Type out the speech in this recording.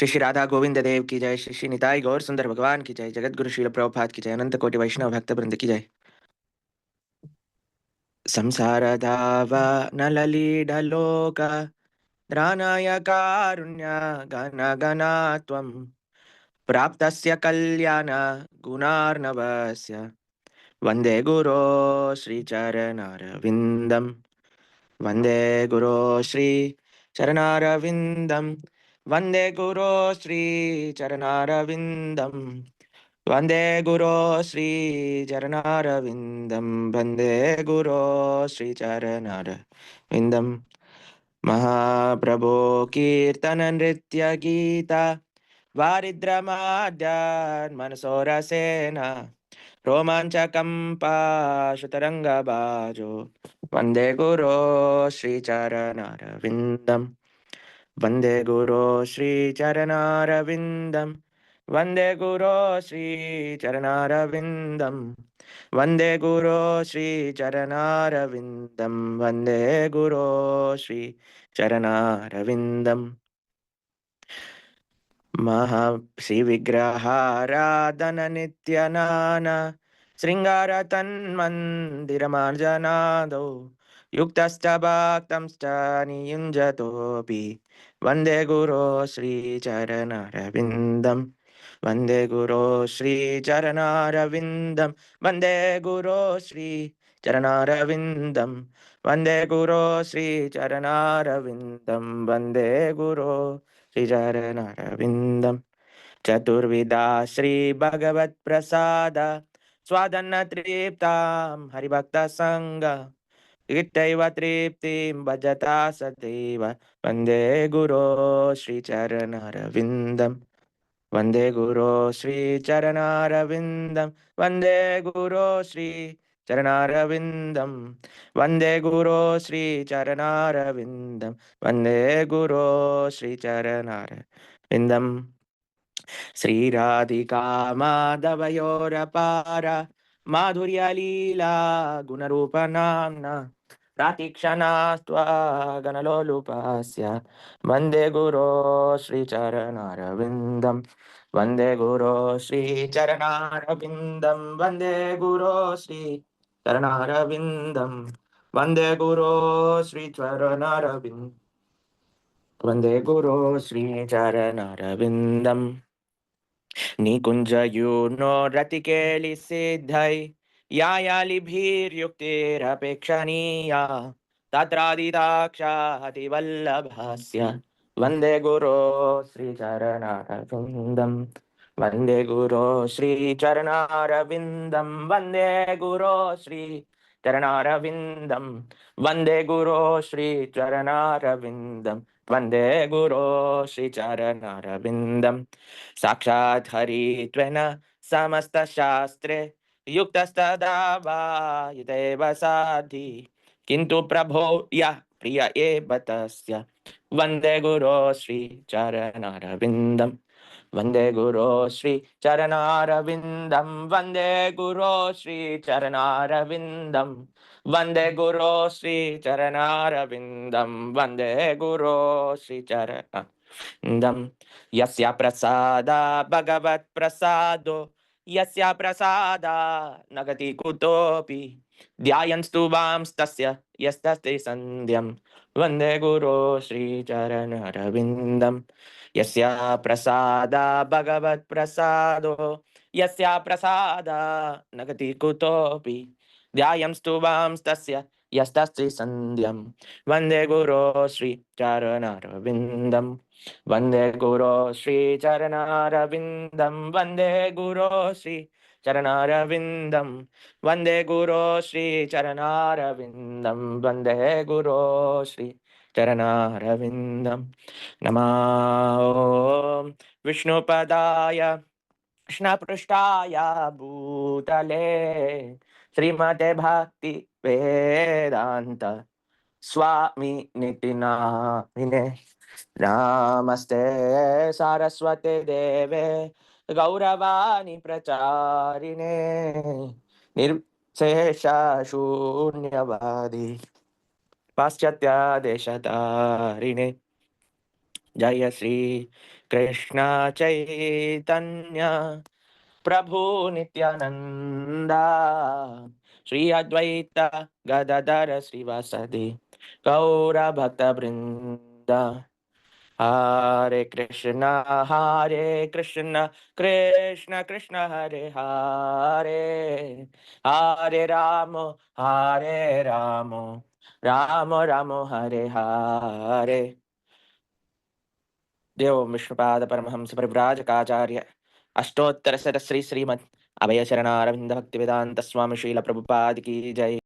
श्री श्री राधा गोविंद देव की जय, श्री श्री निताई गौर सुंदर भगवान की जय, जगत गुरु शील प्रभुपाद की जय, अनंत कोटि वैष्णव भक्त वृंद की जय। संसार धावा नललीडलोक त्राणाय कारुण्य गणा त्वं प्राप्तस्य कल्याण गुणार्णवस्य। वंदे गुरो श्रीचरणारविन्दम् वंदे गुरो श्रीचरणारविन्दम् वंदे गुरो श्रीचरणारविन्दम् वंदे गुरो श्रीचरणारविन्दं वंदे गुरो श्रीचरणारविन्दम् महाप्रभो कीर्तननृत्यगीता वारिद्रमाद्यान्मनसोरसेन रोमाञ्चकम्पाशुतरङ्गबाजो वंदे गुरो श्रीचरणारविन्दम् वंदे गुरो श्रीचरणारविन्दम्। वंदे गुरो श्रीचरणारविन्दम्। वंदे गुरो श्रीचरणारविन्दं वंदे गुरो श्रीचरणारविन्दम्। महा श्रीविग्रहाराधननित्यनाना शृङ्गारतन्मन्दिरमार्जनादौ। युक्तश्च भक्तंश्च नियुञ्जतोऽपि वंदे गुरो श्रीचरणारविन्दम् वंदे गुरो श्रीचरणारविन्दं वंदे गुरो श्रीचरणारविन्दं वंदे गुरो श्रीचरणारविन्दं वंदे गुरो श्रीचरणारविन्दं चतुर्विधा श्रीभगवत्प्रसाद स्वादन्नतृप्तां हरिभक्तसङ्ग इत्यैव तृप्तिं भजता सदैव। वंदे गुरो श्रीचरणारविन्दम्। वंदे गुरो श्रीचरणारविन्दं वंदे गुरो श्रीचरणारविन्दं वंदे गुरो श्रीचरणारविन्दं वंदे गुरो श्रीचरणारविन्दम्। श्रीराधिका माधवयोरपार। माधुर्यलीला गुणरूपनाम्ना प्रातिक्षणास्त्वा गणलोलुपस्य वंदे गुरो श्रीचरणारविन्दम् वंदे गुरो श्रीचरणारविन्दं। वंदे गुरो श्रीचरणारविन्दं। वंदे गुरो श्रीचरणारविन्दं। वंदे गुरो श्रीचरणारविन्दम् निकुञ्जयूर्णो रतिकेलिसिद्धै। यायालिभिर्युक्तिरपेक्षणीया तत्रादिदाक्षातिवल्लभस्य वंदे गुरो श्रीचरणारविन्दम्। वंदे गुरो श्रीचरणारविन्दं वंदे गुरो श्रीचरणारविन्दं वंदे गुरो श्रीचरणारविन्दं वंदे गुरो श्रीचरणारविन्दं साक्षात् हरित्वेन समस्तशास्त्रे युक्तस्तदा वा यदेव साधि किन्तु प्रभो यः प्रिय एव तस्य। वंदे गुरो श्रीचरणारविन्दम्। वंदे गुरो श्रीचरणारविन्दं वंदे गुरो श्रीचरणारविन्दं वंदे गुरो श्रीचरणारविन्दं वंदे गुरो श्रीचरणन्दं यस्य प्रसादा भगवत्प्रसादो యస్య ప్రసాద నగతి కుతోపి ధ్యాయంస్తు వాంస్తస్య యస్తస్తి సంధ్యం వందే గురో శ్రీచరణ రవిందం యస్య ప్రసాద భగవత్ ప్రసాదో యస్య ప్రసాద నగతి కుతోపి ధ్యాయంస్తు వాంస్తస్య यस्तस्ति सन्ध्यं वंदे गुरो श्रीचरणरविन्दम् वंदे गुरो श्रीचरणरविन्दं। वंदे गुरो श्रीचरणरविन्दं। वंदे गुरो श्रीचरणरविन्दं। वंदे गुरो श्री चरणारविन्दं नमः विष्णुपदाय कृष्णपृष्ठाय भूतले श्रीमते भक्ति वेदान्त स्वामी नितिनामिने नमस्ते सारस्वते देवे गौरवाणि प्रचारिणे। निर्शेषशून्यवादी पाश्चात्यादेशतारिणे जय श्री कृष्ण चैतन्य, प्रभु नित्यानंदा श्री अद्वैत गदाधर श्रीवासदि गौर भक्त वृंदा हरे कृष्णा हरे कृष्णा, कृष्ण कृष्ण, हरे हरे हरे राम हरे राम राम राम, हरे हरे। देव विष्णुपाद परमहंस परिव्राजकाचार्य अष्टोत्तर श्री श्रीमद की जय।